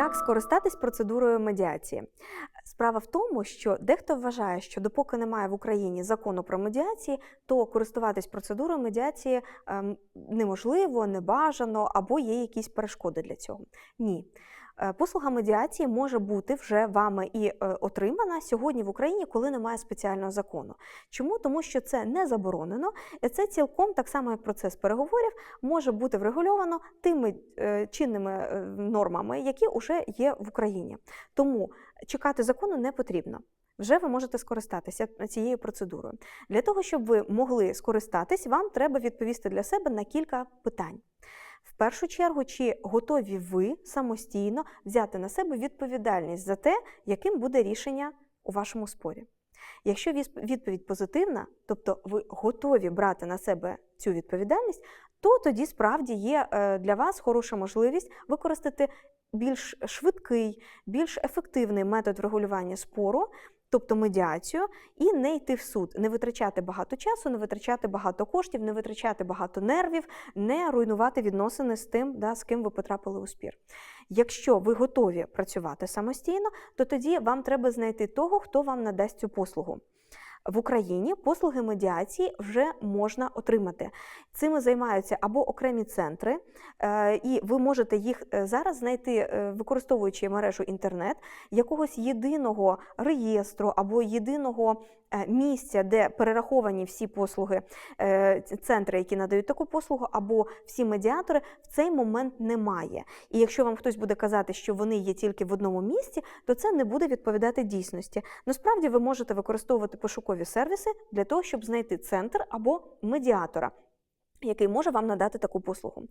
Як скористатись процедурою медіації? Справа в тому, що дехто вважає, що допоки немає в Україні закону про медіації, то користуватись процедурою медіації ем, неможливо, небажано або є якісь перешкоди для цього. Ні. Е, Послуга медіації може бути вже вами і е, отримана сьогодні в Україні, коли немає спеціального закону. Чому? Тому що це не заборонено, це цілком так само, як процес переговорів, може бути врегульовано тими е, чинними нормами, які вже є в Україні. Тому чекати закону не потрібно. Вже ви можете скористатися цією процедурою. Для того, щоб ви могли скористатись, вам треба відповісти для себе на кілька питань. Першу чергу, чи готові ви самостійно взяти на себе відповідальність за те, яким буде рішення у вашому спорі? Якщо відповідь позитивна, тобто ви готові брати на себе цю відповідальність, то тоді справді є е, для вас хороша можливість використати більш швидкий, більш ефективний метод врегулювання спору, тобто медіацію, і не йти в суд, не витрачати багато часу, не витрачати багато коштів, не витрачати багато нервів, не руйнувати відносини з тим, да, з ким ви потрапили у спір. Якщо ви готові працювати самостійно, то тоді вам треба знайти того, хто вам надасть цю послугу. В Україні послуги медіації вже можна отримати. Цими займаються або окремі центри, е, і ви можете їх е, зараз знайти, е, використовуючи мережу інтернет, якогось єдиного реєстру або єдиного місця, де перераховані всі послуги, центри, які надають таку послугу, або всі медіатори, в цей момент немає. І якщо вам хтось буде казати, що вони є тільки в одному місці, то це не буде відповідати дійсності. Насправді ви можете використовувати пошукові сервіси для того, щоб знайти центр або медіатора, який може вам надати таку послугу.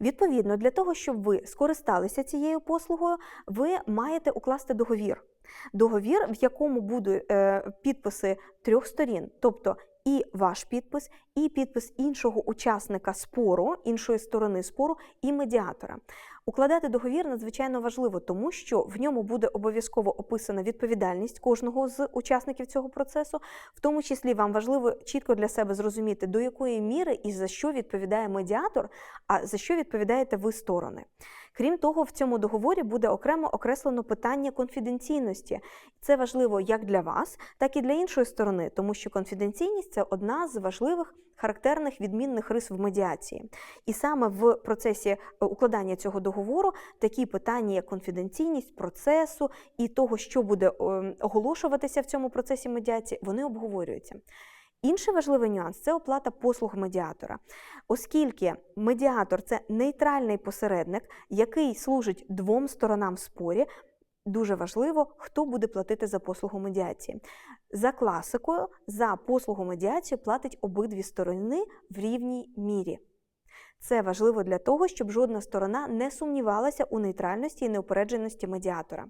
Відповідно, для того, щоб ви скористалися цією послугою, ви маєте укласти договір. Договір, в якому будуть е, підписи трьох сторін, тобто і ваш підпис, і підпис іншого учасника спору, іншої сторони спору, і медіатора. Укладати договір надзвичайно важливо, тому що в ньому буде обов'язково описана відповідальність кожного з учасників цього процесу. В тому числі вам важливо чітко для себе зрозуміти, до якої міри і за що відповідає медіатор, а за що відповідаєте ви сторони. Крім того, в цьому договорі буде окремо окреслено питання конфіденційності. Це важливо як для вас, так і для іншої сторони, тому що конфіденційність це одна з важливих характерних відмінних рис в медіації. І саме в процесі е, укладання цього договору такі питання, як конфіденційність процесу і того, що буде е, оголошуватися в цьому процесі медіації, вони обговорюються. Інший важливий нюанс це оплата послуг медіатора, оскільки медіатор це нейтральний посередник, який служить двом сторонам в спорі. Дуже важливо, хто буде платити за послугу медіації. За класикою, за послугу медіації платить обидві сторони в рівній мірі. Це важливо для того, щоб жодна сторона не сумнівалася у нейтральності і неупередженості медіатора.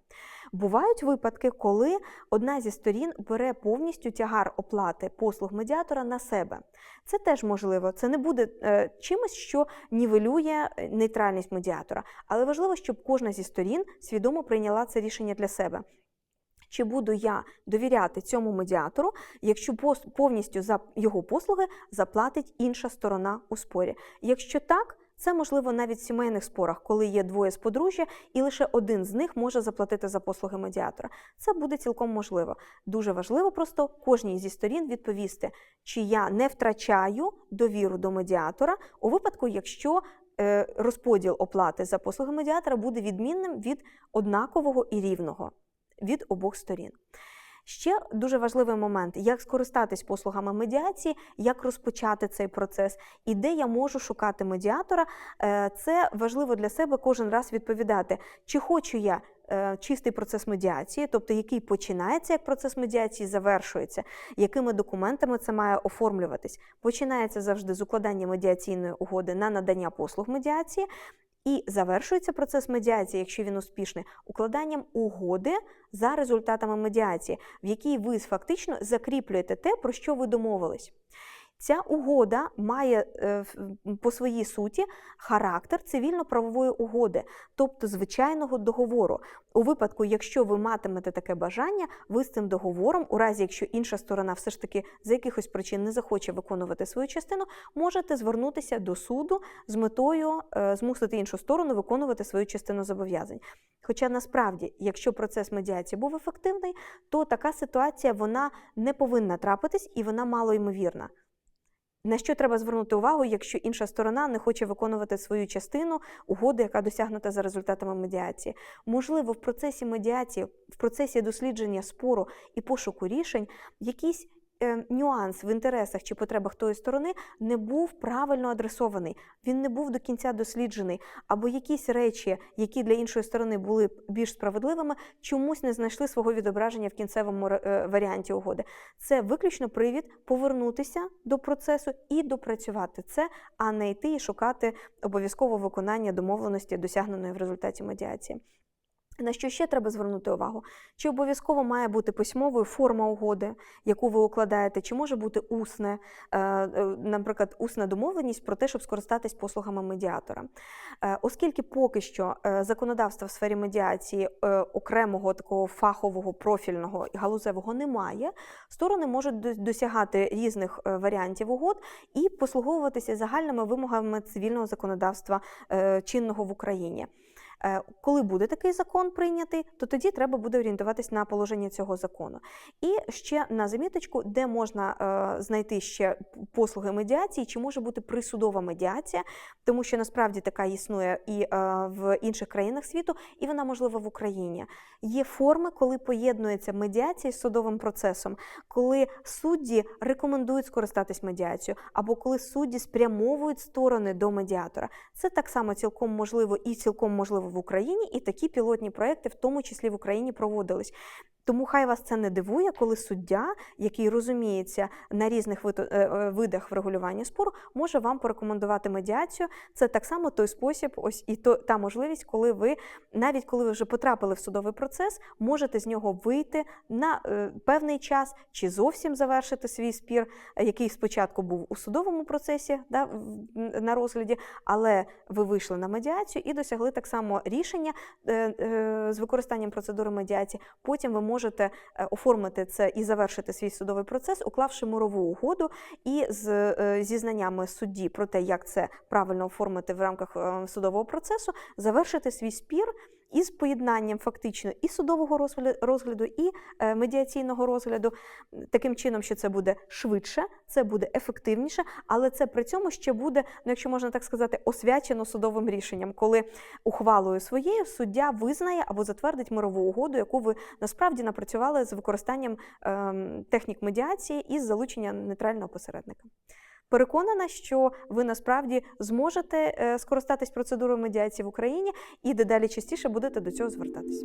Бувають випадки, коли одна зі сторін бере повністю тягар оплати послуг медіатора на себе. Це теж можливо. Це не буде е, чимось, що нівелює е, нейтральність медіатора. Але важливо, щоб кожна зі сторін свідомо прийняла це рішення для себе. Чи буду я довіряти цьому медіатору, якщо повністю за його послуги заплатить інша сторона у спорі? Якщо так, це можливо навіть в сімейних спорах, коли є двоє з подружжя, і лише один з них може заплатити за послуги медіатора. Це буде цілком можливо. Дуже важливо просто кожній зі сторін відповісти, чи я не втрачаю довіру до медіатора у випадку, якщо е, розподіл оплати за послуги медіатора буде відмінним від однакового і рівного від обох сторін. Ще дуже важливий момент, як скористатись послугами медіації, як розпочати цей процес і де я можу шукати медіатора. Е, Це важливо для себе кожен раз відповідати, чи хочу я е, чистий процес медіації, тобто який починається як процес медіації, завершується, якими документами це має оформлюватись. Починається завжди з укладання медіаційної угоди на надання послуг медіації. І завершується процес медіації, якщо він успішний, укладанням угоди за результатами медіації, в якій ви фактично закріплюєте те, про що ви домовились. Ця угода має е, по своїй суті характер цивільно-правової угоди, тобто звичайного договору. У випадку, якщо ви матимете таке бажання, ви з цим договором, у разі якщо інша сторона все ж таки з якихось причин не захоче виконувати свою частину, можете звернутися до суду з метою е, змусити іншу сторону виконувати свою частину зобов'язань. Хоча насправді, якщо процес медіації був ефективний, то така ситуація вона не повинна трапитись і вона малоймовірна. На що треба звернути увагу, якщо інша сторона не хоче виконувати свою частину угоди, яка досягнута за результатами медіації? Можливо, в процесі медіації, в процесі дослідження спору і пошуку рішень, якийсь е, нюанс в інтересах чи потребах тої сторони не був правильно адресований, він не був до кінця досліджений, або якісь речі, які для іншої сторони були більш справедливими, чомусь не знайшли свого відображення в кінцевому е, варіанті угоди. Це виключно привід повернутися до процесу і допрацювати це, а не йти і шукати обов'язково виконання домовленості, досягненої в результаті медіації. На що ще треба звернути увагу? Чи обов'язково має бути письмовою форма угоди, яку ви укладаєте, чи може бути усне, е, е, наприклад, усна домовленість про те, щоб скористатись послугами медіатора. Е, Оскільки поки що законодавства в сфері медіації окремого такого фахового, профільного і галузевого немає, сторони можуть досягати різних варіантів угод і послуговуватися загальними вимогами цивільного законодавства чинного в Україні. Е, Коли буде такий закон прийнятий, то тоді треба буде орієнтуватись на положення цього закону. І ще на заміточку, де можна е, знайти ще послуги медіації, чи може бути присудова медіація, тому що насправді така існує і е, в інших країнах світу, і вона можлива в Україні. Є форми, коли поєднується медіація з судовим процесом, коли судді рекомендують скористатись медіацією, або коли судді спрямовують сторони до медіатора. Це так само цілком можливо і цілком можливо в Україні, і такі пілотні проекти, в тому числі в Україні, проводились. Тому хай вас це не дивує, коли суддя, який розуміється на різних е, е, видах врегулювання спору, може вам порекомендувати медіацію. Це так само той спосіб, ось і то та можливість, коли ви, навіть коли ви вже потрапили в судовий процес, можете з нього вийти на е, певний час чи зовсім завершити свій спір, який спочатку був у судовому процесі да, на розгляді, але ви вийшли на медіацію і досягли так само рішення з використанням процедури медіації. Потім ви можете е, оформити це і завершити свій судовий процес, уклавши мирову угоду і з зізнаннями судді про те, як це правильно оформити в рамках е, судового процесу, завершити свій спір. Із поєднанням фактично і судового розгляду, і е, медіаційного розгляду, таким чином, що це буде швидше, це буде ефективніше, але це при цьому ще буде, ну якщо можна так сказати, освячено судовим рішенням, коли ухвалою своєю суддя визнає або затвердить мирову угоду, яку ви насправді напрацювали з використанням ем, технік медіації і з залученням нейтрального посередника. Переконана, що ви насправді зможете е, скористатись процедурою медіації в Україні і дедалі частіше будете до цього звертатись.